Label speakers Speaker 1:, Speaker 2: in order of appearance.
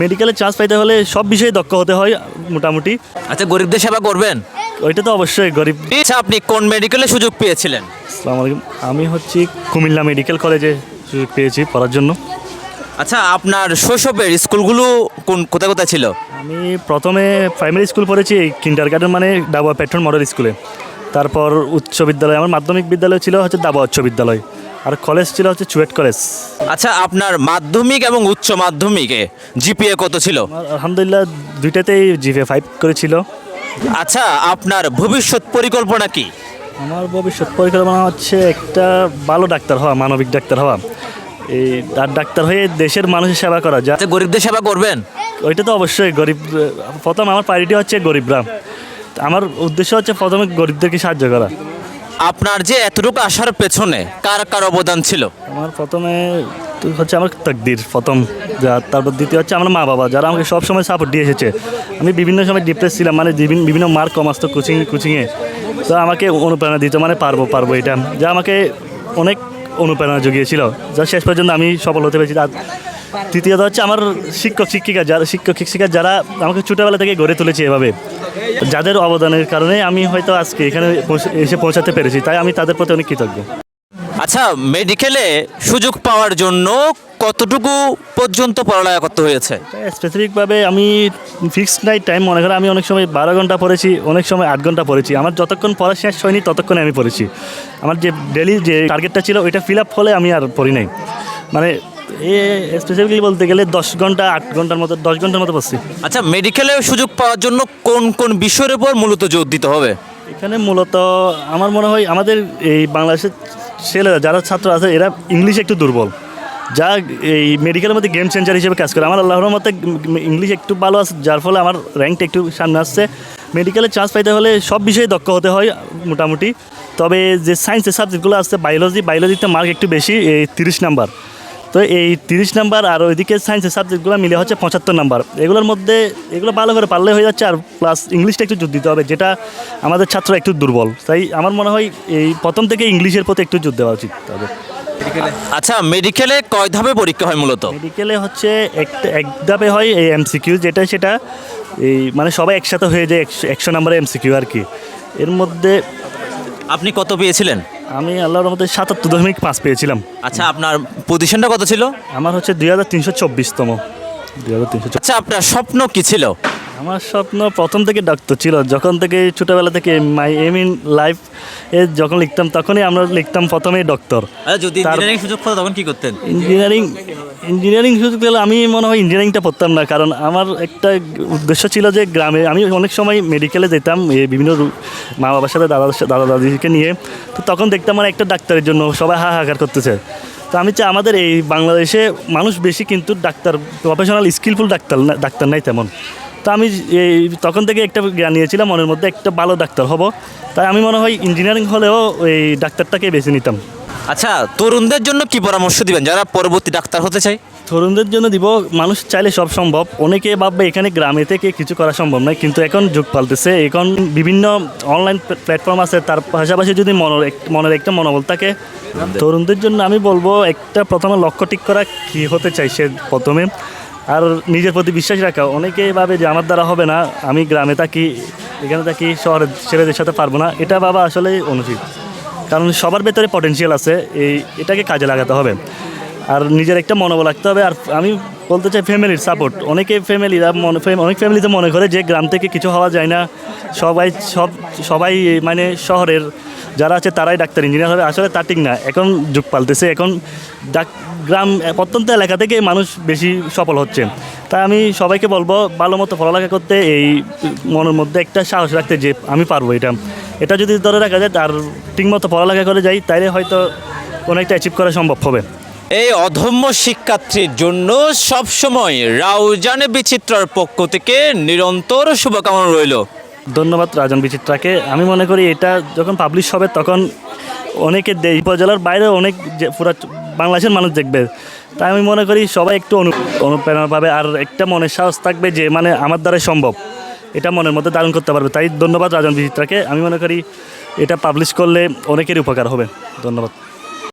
Speaker 1: মেডিকেলে চান্স পাইতে হলে সব বিষয়ে দক্ষ হতে হয় মোটামুটি।
Speaker 2: আচ্ছা গরিবদের সেবা করবেন?
Speaker 1: ওইটা তো অবশ্যই গরিব
Speaker 2: আচ্ছা আপনি কোন মেডিকেলে সুযোগ পেয়েছিলেন?
Speaker 1: আসসালামু আলাইকুম। আমি হচ্ছি কুমিল্লা মেডিকেল কলেজে সুযোগ পেয়েছি পড়ার জন্য।
Speaker 2: আচ্ছা আপনার শৈশবের স্কুলগুলো কোন কোথায় কোথায় ছিল?
Speaker 1: আমি প্রথমে প্রাইমারি স্কুল পড়েছি কিন্ডার গার্ডেন মানে ডাবুয়া পেট্রন মডেল স্কুলে তারপর উচ্চ বিদ্যালয় আমার মাধ্যমিক বিদ্যালয় ছিল হচ্ছে দাবা উচ্চ বিদ্যালয়। আর কলেজ ছিল হচ্ছে চুয়েট কলেজ
Speaker 2: আচ্ছা আপনার মাধ্যমিক এবং উচ্চ মাধ্যমিকে জিপিএ কত ছিল?
Speaker 1: আমার আলহামদুলিল্লাহ দুইটাতেই জিভে ফাইভ করেছিল।
Speaker 2: আচ্ছা আপনার ভবিষ্যৎ পরিকল্পনা কি?
Speaker 1: আমার ভবিষ্যৎ পরিকল্পনা হচ্ছে একটা ভালো ডাক্তার হওয়া মানবিক ডাক্তার হওয়া। এই আর ডাক্তার হয়ে দেশের মানুষের সেবা করা যা
Speaker 2: আচ্ছা গরিবদের সেবা করবেন?
Speaker 1: ওইটা তো অবশ্যই গরিব প্রথম আমার প্রায়োরিটি হচ্ছে গরিবরা। আমার উদ্দেশ্য হচ্ছে প্রথমে গরিবদেরকে সাহায্য করা।
Speaker 2: আপনার যে এতটুকু আসার পেছনে কার কার অবদান ছিল?
Speaker 1: আমার প্রথমে হচ্ছে আমার তকদির প্রথম, যা তারপর দ্বিতীয় হচ্ছে আমার মা বাবা যারা আমাকে সব সময় সাপোর্ট দিয়ে এসেছে। আমি বিভিন্ন সময় ডিপ্রেস ছিলাম মানে বিভিন্ন- মার্ক কম আসতো কোচিং কোচিংয়ে তো আমাকে অনুপ্রেরণা দিত মানে পারব পারব এটা। যা আমাকে অনেক অনুপ্রেরণা জুগিয়েছিল। যা শেষ পর্যন্ত আমি সফল হতে পেরেছি তৃতীয়ত হচ্ছে আমার শিক্ষক শিক্ষিকা যারা শিক্ষক শিক্ষিকা যারা আমাকে ছোটোবেলা থেকে গড়ে তুলেছে এভাবে যাদের অবদানের কারণে আমি হয়তো আজকে এখানে এসে পৌঁছাতে পেরেছি তাই আমি তাদের প্রতি অনেক কৃতজ্ঞ।
Speaker 2: আচ্ছা মেডিকেলে সুযোগ পাওয়ার জন্য কতটুকু পর্যন্ত পড়ালেখা করতে হয়েছে?
Speaker 1: স্পেসিফিকভাবে আমি ফিক্সড নাই টাইম মনে করেন আমি অনেক সময় বারো ঘণ্টা পড়েছি অনেক সময় আট ঘণ্টা পড়েছি আমার যতক্ষণ পড়া শেষ হয়নি ততক্ষণে আমি পড়েছি। আমার যে ডেলি যে টার্গেটটা ছিল ওইটা ফিল আপ হলে আমি আর পড়ি নাই। মানে এ স্পেসিফিকলি বলতে গেলে দশ ঘণ্টা আট ঘণ্টার মতো দশ ঘণ্টার মতো পড়ছি
Speaker 2: আচ্ছা মেডিকেলে সুযোগ পাওয়ার জন্য কোন কোন বিষয়ের উপর মূলত জোর দিতে হবে?
Speaker 1: এখানে মূলত আমার মনে হয় আমাদের এই বাংলাদেশের ছেলেরা যারা ছাত্র আছে এরা ইংলিশ একটু দুর্বল। যা এই মেডিকেলের মধ্যে গেম চেঞ্জার হিসেবে কাজ করে। আমার আল্লাহর মতে ইংলিশ একটু ভালো আছে যার ফলে আমার র্যাঙ্কটা একটু সামনে আসছে। মেডিকেলে চান্স পাইতে হলে সব বিষয়ে দক্ষ হতে হয় মোটামুটি। তবে যে সায়েন্সের সাবজেক্টগুলো আছে বায়োলজি বায়োলজিতে মার্ক একটু বেশি এই তিরিশ নাম্বার তো এই তিরিশ নাম্বার আর ওইদিকে সায়েন্সের সাবজেক্টগুলো মিলে হচ্ছে পঁচাত্তর নাম্বার। এগুলোর মধ্যে এগুলো ভালো করে পারলে হয়ে যাচ্ছে আর প্লাস ইংলিশটা একটু জোর দিতে হবে যেটা আমাদের ছাত্র একটু দুর্বল। তাই আমার মনে হয় এই প্রথম থেকে ইংলিশের প্রতি একটু জোর দেওয়া উচিত তবে
Speaker 2: আচ্ছা মেডিকেলে কয় ধাপে পরীক্ষা হয় মূলত?
Speaker 1: মেডিকেলে হচ্ছে একটা এক ধাপে হয় এই এমসিকিউ যেটা সেটা এই মানে সবাই একসাথে হয়ে যায় একশো একশো নাম্বারের এমসিকিউ আর কি। এর মধ্যে
Speaker 2: আপনি কত পেয়েছিলেন?
Speaker 1: আমি আল্লাহর মধ্যে সাতাত্তর দশমিক পাঁচ পেয়েছিলাম।
Speaker 2: আচ্ছা আপনার পজিশনটা কত ছিল?
Speaker 1: আমার হচ্ছে দুই হাজার তিনশো চব্বিশতম। দুই হাজার তিনশো
Speaker 2: আচ্ছা আপনার স্বপ্ন কী ছিল?
Speaker 1: আমার স্বপ্ন প্রথম থেকে ডাক্তার ছিল। যখন থেকে ছোটোবেলা থেকে মাই এম ইন লাইফ এ যখন লিখতাম তখনই আমরা লিখতাম প্রথমেই ডক্টর
Speaker 2: যদি ইঞ্জিনিয়ারিং সুযোগ পেতো তখন কি করতেন?
Speaker 1: ইঞ্জিনিয়ারিং ইঞ্জিনিয়ারিং সুযোগ পেলে আমি মনে হয় ইঞ্জিনিয়ারিংটা পড়তাম না কারণ আমার একটা উদ্দেশ্য ছিল যে গ্রামে আমি অনেক সময় মেডিকেলে যেতাম বিভিন্ন মা বাবার সাথে দাদা দাদা দাদিকে নিয়ে। তো তখন দেখতাম মানে একটা ডাক্তারের জন্য সবাই হাহাকার করতেছে। তো আমি চাই আমাদের এই বাংলাদেশে মানুষ বেশি কিন্তু ডাক্তার প্রফেশনাল স্কিলফুল ডাক্তার না- ডাক্তার নাই তেমন। তো আমি এই তখন থেকে একটা জ্ঞান নিয়েছিলাম মনের মধ্যে একটা ভালো ডাক্তার হব। তাই আমি মনে হয় ইঞ্জিনিয়ারিং হলেও এই ডাক্তারটাকে বেছে নিতাম।
Speaker 2: আচ্ছা তরুণদের জন্য কি পরামর্শ দিবেন? যারা পরবর্তী ডাক্তার হতে চায়?
Speaker 1: তরুণদের জন্য দিব মানুষ চাইলে সব সম্ভব। অনেকে ভাববে এখানে গ্রামে থেকে কিছু করা সম্ভব নয় কিন্তু এখন যুগ পাল্টেছে। এখন বিভিন্ন অনলাইন প্ল্যাটফর্ম আছে তার পাশাপাশি যদি মনের এক- মনের একটা মনোবল থাকে তরুণদের জন্য আমি বলব একটা প্রথমে লক্ষ্য ঠিক করা কী হতে চাই সে প্রথমে। আর নিজের প্রতি বিশ্বাস রাখা অনেকেই ভাবে যে আমার দ্বারা হবে না, আমি গ্রামে থাকি, এখানে থাকি শহরের ছেলেদের সাথে পারব না। এটা বাবা আসলে অনুচিত। কারণ সবার ভেতরে পটেনশিয়াল আছে, এই এটাকে কাজে লাগাতে হবে। আর নিজের একটা মনোবল রাখতে হবে। আর আমি বলতে চাই ফ্যামিলির সাপোর্ট অনেকে ফ্যামিলিরা মনে অনেক ফ্যামিলিতে মনে করে যে গ্রাম থেকে কিছু হওয়া যায় না। সবাই সব, সবাই মানে শহরের যারা আছে তারাই ডাক্তার ইঞ্জিনিয়ার হবে। আসলে তা ঠিক না। এখন যুগ পাল্টেছে। এখন ডাক গ্রাম, প্রত্যন্ত এলাকা থেকে মানুষ বেশি সফল হচ্ছে। তাই আমি সবাইকে বলব, ভালো মতো পড়ালেখা করতে এই মনের মধ্যে একটা সাহস রাখতে যে আমি পারব এটা। এটা যদি ধরে রাখা যায় আর ঠিকমতো পড়ালেখা করে যাই, তাইলে হয়তো অনেকটা অ্যাচিভ করা সম্ভব হবে।
Speaker 2: এই অধম্য শিক্ষার্থীর জন্য সবসময় রাউজানে বিচিত্রার পক্ষ থেকে নিরন্তর শুভকামনা রইল।
Speaker 1: ধন্যবাদ রাজন বিচিত্রাকে। আমি মনে করি এটা যখন পাবলিশ হবে তখন অনেকে উপজেলার বাইরে অনেক পুরা বাংলাদেশের মানুষ দেখবে। তাই আমি মনে করি সবাই একটু অনু, অনুপ্রেরণা পাবে আর একটা মনের সাহস থাকবে যে মানে আমার দ্বারাই সম্ভব। এটা মনের মধ্যে ধারণ করতে পারবে। তাই ধন্যবাদ রাজন বিচিত্রাকে। আমি মনে করি এটা পাবলিশ করলে অনেকেরই উপকার হবে। ধন্যবাদ।